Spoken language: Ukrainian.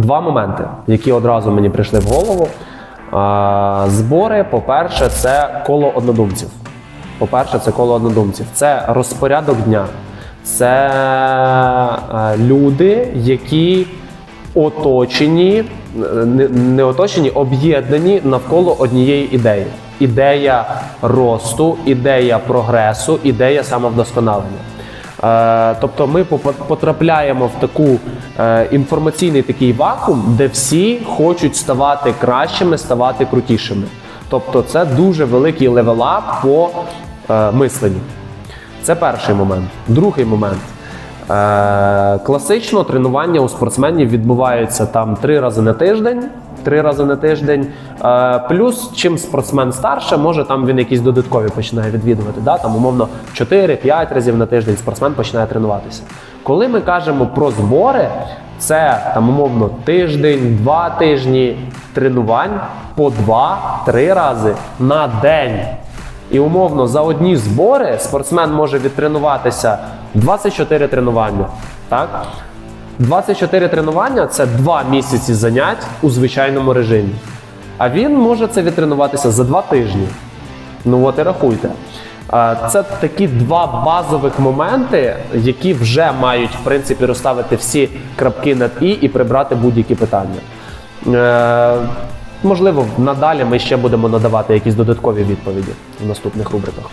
Два моменти, які одразу мені прийшли в голову. Збори, по-перше, це коло однодумців. По-перше, це коло однодумців. Це розпорядок дня. Це люди, які оточені, не оточені, об'єднані навколо однієї ідеї. Ідея росту, ідея прогресу, ідея самовдосконалення. Е, тобто ми потрапляємо в таку е, інформаційний такий вакуум, де всі хочуть ставати кращими, ставати крутішими. Тобто, це дуже великий левелап по е, мисленню. Це перший момент. Другий момент. Е, класично тренування у спортсменів відбуваються там три рази на тиждень. Три рази на тиждень. Е, плюс, чим спортсмен старше, може там він якісь додаткові починає відвідувати. Да? Там, умовно, 4-5 разів на тиждень спортсмен починає тренуватися. Коли ми кажемо про збори, це там умовно тиждень, два тижні тренувань по 2-3 рази на день. І умовно за одні збори спортсмен може відтренуватися 24 тренування. Так? 24 тренування це 2 місяці занять у звичайному режимі. А він може це відтренуватися за 2 тижні. Ну от і рахуйте. Це такі два базових моменти, які вже мають в принципі розставити всі крапки над і і прибрати будь-які питання. Можливо, надалі ми ще будемо надавати якісь додаткові відповіді в наступних рубриках.